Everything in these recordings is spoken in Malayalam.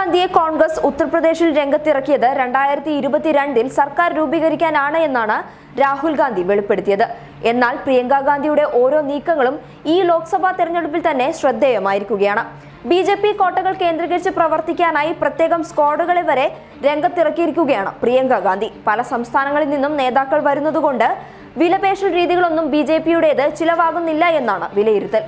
ഗാന്ധിയെ കോൺഗ്രസ് ഉത്തർപ്രദേശിൽ രംഗത്തിറക്കിയത് രണ്ടായിരത്തി ഇരുപത്തിരണ്ടിൽ സർക്കാർ രൂപീകരിക്കാനാണ് എന്നാണ് രാഹുൽ ഗാന്ധി വെളിപ്പെടുത്തിയത്. എന്നാൽ പ്രിയങ്ക ഗാന്ധിയുടെ ഓരോ നീക്കങ്ങളും ഈ ലോക്സഭാ തെരഞ്ഞെടുപ്പിൽ തന്നെ ശ്രദ്ധേയമായിരിക്കുകയാണ്. ബി ജെ പി കോട്ടകൾ കേന്ദ്രീകരിച്ച് പ്രവർത്തിക്കാനായി പ്രത്യേകം സ്ക്വാഡുകളെ വരെ രംഗത്തിറക്കിയിരിക്കുകയാണ് പ്രിയങ്ക ഗാന്ധി. പല സംസ്ഥാനങ്ങളിൽ നിന്നും നേതാക്കൾ വരുന്നതുകൊണ്ട് വിലപേശൽ രീതികളൊന്നും ബി ജെ പിയുടേത് ചിലവാകുന്നില്ല എന്നാണ് വിലയിരുത്തൽ.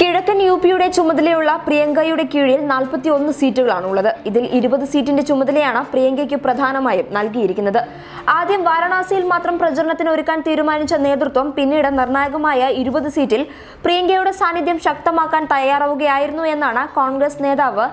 കിഴക്കൻ യു പിയുടെ ചുമതലയുള്ള പ്രിയങ്കയുടെ കീഴിൽ നാൽപ്പത്തി ഒന്ന് സീറ്റുകളാണ് ഉള്ളത് ഇതിൽ ഇരുപത് സീറ്റിന്റെ ചുമതലയാണ് പ്രിയങ്കയ്ക്ക് പ്രധാനമായും നൽകിയിരിക്കുന്നത്. ആദ്യം വാരണാസിയിൽ മാത്രം പ്രചരണത്തിന് ഒരുക്കാൻ തീരുമാനിച്ച നേതൃത്വം പിന്നീട് നിർണായകമായ ഇരുപത് സീറ്റിൽ പ്രിയങ്കയുടെ സാന്നിധ്യം ശക്തമാക്കാൻ തയ്യാറാവുകയായിരുന്നു എന്നാണ് കോൺഗ്രസ് നേതാവ്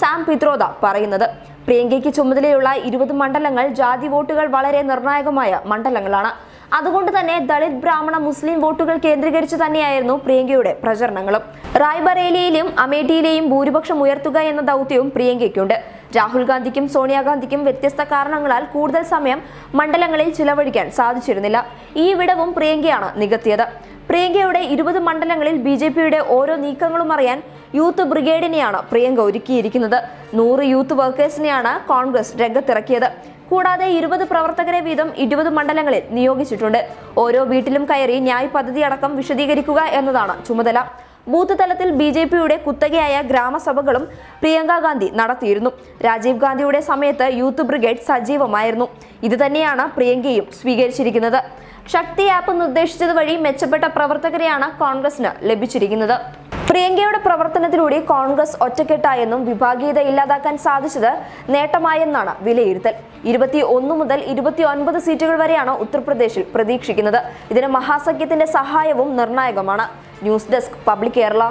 സാം പിത്രോദ പറയുന്നത്. പ്രിയങ്കയ്ക്ക് ചുമതലയുള്ള ഇരുപത് മണ്ഡലങ്ങൾ ജാതി വോട്ടുകൾ വളരെ നിർണായകമായ മണ്ഡലങ്ങളാണ്. അതുകൊണ്ട് തന്നെ ദളിത് ബ്രാഹ്മണ മുസ്ലിം വോട്ടുകൾ കേന്ദ്രീകരിച്ചു തന്നെയായിരുന്നു പ്രിയങ്കയുടെ പ്രചരണങ്ങളും. റായ്ബറേലിയിലും അമേഠിയിലെയും ഭൂരിപക്ഷം ഉയർത്തുക എന്ന ദൗത്യവും പ്രിയങ്കയ്ക്കുണ്ട്. രാഹുൽ ഗാന്ധിക്കും സോണിയാഗാന്ധിക്കും വ്യത്യസ്ത കാരണങ്ങളാൽ കൂടുതൽ സമയം മണ്ഡലങ്ങളിൽ ചിലവഴിക്കാൻ സാധിച്ചിരുന്നില്ല. ഈ വിടവും പ്രിയങ്കയാണ് നികത്തിയത്. പ്രിയങ്കയുടെ ഇരുപത് മണ്ഡലങ്ങളിൽ ബി ജെ പിയുടെ ഓരോ നീക്കങ്ങളും അറിയാൻ യൂത്ത് ബ്രിഗേഡിനെയാണ് പ്രിയങ്ക ഒരുക്കിയിരിക്കുന്നത്. നൂറ് യൂത്ത് വർക്കേഴ്സിനെയാണ് കോൺഗ്രസ് രംഗത്തിറക്കിയത്. കൂടാതെ ഇരുപത് പ്രവർത്തകരെ വീതം ഇരുപത് മണ്ഡലങ്ങളിൽ നിയോഗിച്ചിട്ടുണ്ട്. ഓരോ വീട്ടിലും കയറി ന്യായ് പദ്ധതി അടക്കം വിശദീകരിക്കുക എന്നതാണ് ചുമതല. ബൂത്ത് തലത്തിൽ ബി ജെ പിയുടെ കുത്തകയായ ഗ്രാമസഭകളും പ്രിയങ്ക ഗാന്ധി നടത്തിയിരുന്നു. രാജീവ് ഗാന്ധിയുടെ സമയത്ത് യൂത്ത് ബ്രിഗേഡ് സജീവമായിരുന്നു. ഇത് തന്നെയാണ് പ്രിയങ്കയും സ്വീകരിച്ചിരിക്കുന്നത്. ശക്തി ആപ്പ് നിർദ്ദേശിച്ചത് വഴി മെച്ചപ്പെട്ട പ്രവർത്തകരെയാണ് കോൺഗ്രസിന് ലഭിച്ചിരിക്കുന്നത്. പ്രിയങ്കയുടെ പ്രവർത്തനത്തിലൂടെ കോൺഗ്രസ് ഒറ്റക്കെട്ടായെന്നും വിഭാഗീയത ഇല്ലാതാക്കാൻ സാധിച്ചത് നേട്ടമായെന്നാണ് വിലയിരുത്തൽ. ഇരുപത്തി ഒന്ന് മുതൽ ഇരുപത്തി ഒൻപത് സീറ്റുകൾ വരെയാണ് ഉത്തർപ്രദേശിൽ പ്രതീക്ഷിക്കുന്നത്. ഇതിന് മഹാസഖ്യത്തിന്റെ സഹായവും നിർണായകമാണ്. News desk public Kerala.